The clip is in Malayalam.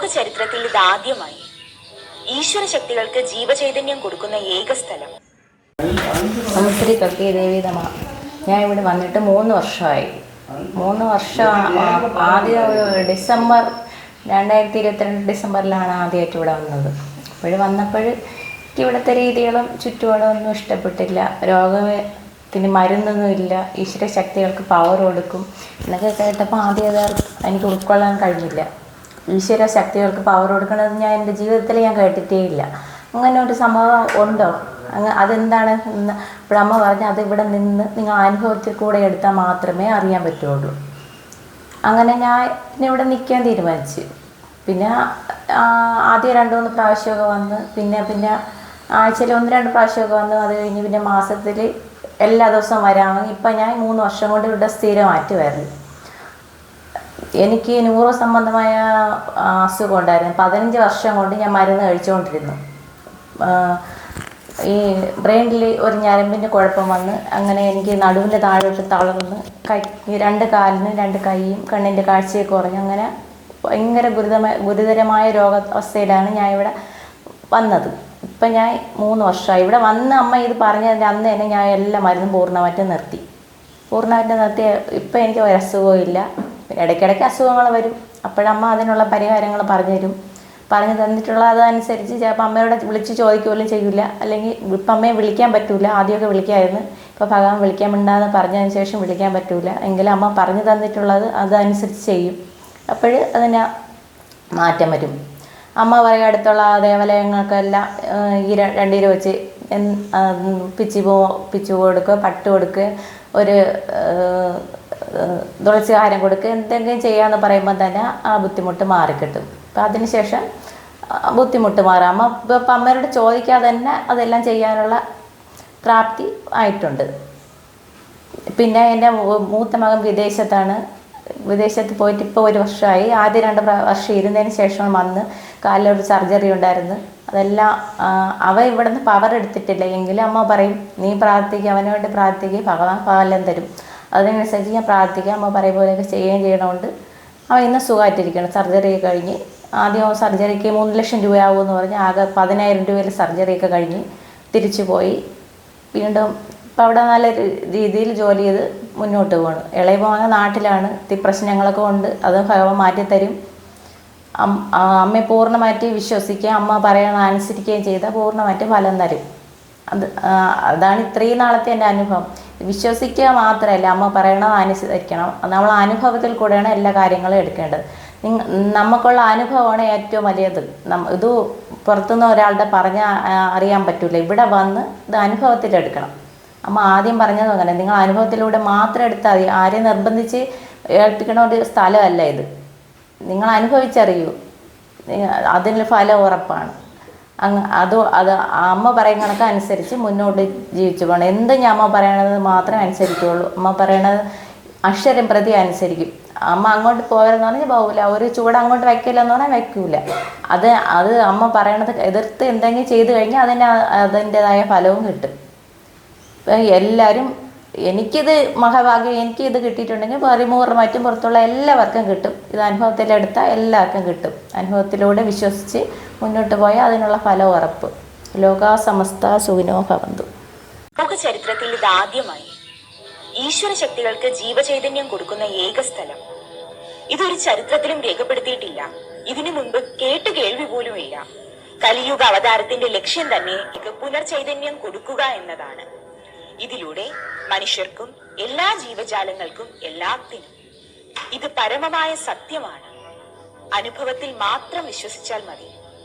ലോക ചരിത്രത്തിൽ ഇതാദ്യമായി ഈശ്വര ശക്തികൾക്ക് ജീവചൈതന്യം കൊടുക്കുന്ന ഏക സ്ഥലം. ശ്രീ കൽക്കി ദേവീതമ ഞാൻ ഇവിടെ വന്നിട്ട് മൂന്ന് വർഷമായി. മൂന്ന് വർഷം ആദ്യം ഡിസംബർ രണ്ടായിരത്തി ഇരുപത്തിരണ്ട് ഡിസംബറിലാണ് ആദ്യമായിട്ട് ഇവിടെ വന്നത്. അപ്പോൾ വന്നപ്പോൾ എനിക്ക് ഇവിടുത്തെ രീതികളും ചുറ്റുപാടും ഒന്നും ഇഷ്ടപ്പെട്ടില്ല. രോഗത്തിന് മരുന്നൊന്നുമില്ല ഈശ്വര ശക്തികൾക്ക് പവർ കൊടുക്കും. എന്നൊക്കെ കേട്ടപ്പോൾ ആദ്യം എനിക്ക് ഉൾക്കൊള്ളാൻ കഴിഞ്ഞില്ല. ഈശ്വര ശക്തികൾക്ക് പവർ കൊടുക്കണത് ഞാൻ എന്റെ ജീവിതത്തിൽ ഞാൻ കേട്ടിട്ടേ ഇല്ല അങ്ങനെ ഒരു സംഭവം ഉണ്ടോ? അങ്ങ് അതെന്താണ്? എന്ന് പറഞ്ഞ് അത് ഇവിടെ നിന്ന് നിങ്ങൾ അനുഭവത്തിൽ കൂടെ എടുത്താൽ മാത്രമേ അറിയാൻ പറ്റുള്ളൂ. അങ്ങനെ ഞാൻ ഇവിടെ നിൽക്കാൻ തീരുമാനിച്ചു. പിന്നെ ആദ്യം രണ്ട് മൂന്ന് പ്രാവശ്യമൊക്കെ വന്ന് പിന്നെ പിന്നെ ആഴ്ചയിൽ ഒന്ന് രണ്ട് പ്രാവശ്യമൊക്കെ വന്ന് അത് കഴിഞ്ഞ് പിന്നെ മാസത്തിൽ എല്ലാ ദിവസവും വരാമെങ്കിൽ ഇപ്പം ഞാൻ മൂന്ന് വർഷം കൊണ്ട് ഇവിടെ സ്ഥിരമായിട്ട് വരണം എനിക്ക് ന്യൂറോ സംബന്ധമായ അസുഖം ഉണ്ടായിരുന്നു. പതിനഞ്ച് വർഷം കൊണ്ട് ഞാൻ മരുന്ന് കഴിച്ചുകൊണ്ടിരുന്നു. ഈ ബ്രെയിനിൽ ഒരു ഞരമ്പിന്റെ കുഴപ്പം വന്ന് അങ്ങനെ എനിക്ക് നടുവിന്റെ താഴോട്ട് തളർന്ന് കൈ രണ്ട് കാലിനും രണ്ട് കൈയും കണ്ണിന്റെ കാഴ്ചയൊക്കെ കുറഞ്ഞു അങ്ങനെ ഭയങ്കര ഗുരുതരമായ ഗുരുതരമായ രോഗാവസ്ഥയിലാണ് ഞാൻ ഇവിടെ വന്നത്. ഇപ്പം ഞാൻ മൂന്ന് വർഷമായി. ഇവിടെ വന്ന് അമ്മ ഇത് പറഞ്ഞതിന്റെ അന്ന് തന്നെ ഞാൻ എല്ലാ മരുന്നും പൂർണമായിട്ടും നിർത്തി. പൂർണമായിട്ട് നിർത്തി ഇപ്പം എനിക്ക് ഒരു അസുഖവും ഇല്ല. പിന്നെ ഇടയ്ക്കിടയ്ക്ക് അസുഖങ്ങൾ വരും. അപ്പോഴമ്മ അതിനുള്ള പരിഹാരങ്ങൾ പറഞ്ഞു തരും. പറഞ്ഞു തന്നിട്ടുള്ള അതനുസരിച്ച് ചിലപ്പോൾ അമ്മയോട് വിളിച്ച് ചോദിക്കുകയും ചെയ്യില്ല. അല്ലെങ്കിൽ ഇപ്പം അമ്മയെ വിളിക്കാൻ പറ്റില്ല ആദ്യമൊക്കെ വിളിക്കാമായിരുന്നു ഇപ്പോൾ ഭഗവാൻ വിളിക്കാൻ മിണ്ടാന്ന് പറഞ്ഞതിന് ശേഷം വിളിക്കാൻ പറ്റില്ല എങ്കിലും അമ്മ പറഞ്ഞു തന്നിട്ടുള്ളത് അതനുസരിച്ച് ചെയ്യും. അപ്പോൾ അതിന് മാറ്റം വരും. അമ്മ പറയും അടുത്തുള്ള ദേവാലയങ്ങൾക്കെല്ലാം ഈ രണ്ട് വെച്ച് പിച്ചി പോ പിച്ചു കൊടുക്കുക പട്ട് കൊടുക്കുക ഒരു തുളസിഹാരം കൊടുക്കുക എന്തെങ്കിലും ചെയ്യാന്ന് പറയുമ്പോൾ തന്നെ ആ ബുദ്ധിമുട്ട് മാറിക്കിട്ടും അപ്പം അതിനുശേഷം ബുദ്ധിമുട്ട് മാറാം. അമ്മ ഇപ്പം അമ്മയോട് ചോദിക്കാതെ തന്നെ അതെല്ലാം ചെയ്യാനുള്ള പ്രാപ്തി ആയിട്ടുണ്ട്. പിന്നെ എന്റെ മൂത്ത മകൻ വിദേശത്താണ്. വിദേശത്ത് പോയിട്ട് ഇപ്പോൾ ഒരു വർഷമായി. ആദ്യ രണ്ട് വർഷം ഇരുന്നതിന് ശേഷം വന്ന് കാലിലൊരു സർജറി ഉണ്ടായിരുന്നു. അതെല്ലാം അവ ഇവിടുന്ന് പവർ എടുത്തിട്ടില്ല. എങ്കിലും അമ്മ പറയും നീ പ്രാർത്ഥിക്കുക അവന് വേണ്ടി പ്രാർത്ഥിക്കുക ഭഗവാൻ ഫലം തരും അതിനനുസരിച്ച് ഞാൻ പ്രാർത്ഥിക്കാം അമ്മ പറയും പോലെയൊക്കെ ചെയ്യുകയും ചെയ്യണമുണ്ട് അവൻ ഇന്ന് സുഖമായിട്ടിരിക്കണം സർജറി കഴിഞ്ഞ് ആദ്യം സർജറിക്ക് മൂന്ന് ലക്ഷം രൂപയാകുമെന്ന് പറഞ്ഞ് ആകെ പതിനായിരം രൂപയിൽ സർജറിയൊക്കെ കഴിഞ്ഞ് തിരിച്ചു പോയി. വീണ്ടും ഇപ്പം അവിടെ നല്ല രീതിയിൽ ജോലി ചെയ്ത് മുന്നോട്ട് പോകണം ഇളയ പോകാൻ നാട്ടിലാണ്. ഈ പ്രശ്നങ്ങളൊക്കെ ഉണ്ട്. അത് ഭഗവാൻ മാറ്റിത്തരും. അമ്മയെ പൂർണമായിട്ട് വിശ്വസിക്കുക. അമ്മ പറയുന്ന അനുസരിക്കുകയും ചെയ്താൽ പൂർണമായിട്ട് ഫലം തരും. അത് അതാണ് ഇത്രയും നാളത്തെ എന്റെ അനുഭവം. വിശ്വസിക്കുക മാത്രമല്ല അമ്മ പറയണത് അനുസരിക്കണം. നമ്മൾ അനുഭവത്തിൽ കൂടെയാണ് എല്ലാ കാര്യങ്ങളും എടുക്കേണ്ടത്. നമുക്കുള്ള അനുഭവമാണ് ഏറ്റവും വലിയത്. ഇത് പുറത്തുനിന്ന് ഒരാളുടെ പറഞ്ഞ അറിയാൻ പറ്റില്ല ഇവിടെ വന്ന് ഇത് അനുഭവത്തിലെടുക്കണം അമ്മ ആദ്യം പറഞ്ഞത് അങ്ങനെ. നിങ്ങൾ അനുഭവത്തിലൂടെ മാത്രം എടുത്താൽ മതി. ആരെയും നിർബന്ധിച്ച് ഏൽപ്പിക്കണ ഒരു സ്ഥലമല്ല ഇത്. നിങ്ങൾ അനുഭവിച്ചറിയൂ. അതിന് ഫലം ഉറപ്പാണ്. അങ്ങ് അത് അത് അമ്മ പറയുന്ന കണക്ക് അനുസരിച്ച് മുന്നോട്ട് ജീവിച്ചു പോകണം. എന്ത് ഞാൻ അമ്മ പറയണത് മാത്രമേ അനുസരിക്കുകയുള്ളൂ അമ്മ പറയണത് അക്ഷരം പ്രതി അനുസരിക്കും. അമ്മ അങ്ങോട്ട് പോകരുതെന്ന് പറഞ്ഞാൽ പോകില്ല ഒരു ചൂട് അങ്ങോട്ട് വയ്ക്കില്ല എന്ന് പറഞ്ഞാൽ വയ്ക്കൂല അത് അത് അമ്മ പറയണത് എതിർത്ത് എന്തെങ്കിലും ചെയ്തു കഴിഞ്ഞാൽ അതിന് അതിന്റെതായ ഫലവും കിട്ടും. ഇപ്പം എല്ലാവരും എനിക്കിത് മഹാഭാഗ്യം എനിക്ക് ഇത് കിട്ടിയിട്ടുണ്ടെങ്കിൽ മറ്റും പുറത്തുള്ള എല്ലാവർക്കും കിട്ടും. ഇത് അനുഭവത്തിലെടുത്താൽ എല്ലാവർക്കും കിട്ടും. അനുഭവത്തിലൂടെ വിശ്വസിച്ച് മുന്നോട്ട് പോയാൽ അതിനുള്ള ഫലം ഉറപ്പ്. ലോകാ സമസ്ത സുഖിനോ ഭവന്തു. ലോക ചരിത്രത്തിൽ ഇതാദ്യമായി ഈശ്വര ശക്തികൾക്ക് ജീവചൈതന്യം കൊടുക്കുന്ന ഏക സ്ഥലം. ഇതൊരു ചരിത്രത്തിലും രേഖപ്പെടുത്തിയിട്ടില്ല. ഇതിനു മുൻപ് കേട്ട് കേൾവി ഇല്ല. കലിയുഗ അവതാരത്തിന്റെ ലക്ഷ്യം തന്നെ പുനർചൈതന്യം കൊടുക്കുക എന്നതാണ്. ഇതിലൂടെ മനുഷ്യർക്കും എല്ലാ ജീവജാലങ്ങൾക്കും എല്ലാത്തിനും ഇത് പരമമായ സത്യമാണ്. അനുഭവത്തിൽ മാത്രം വിശ്വസിച്ചാൽ മതി.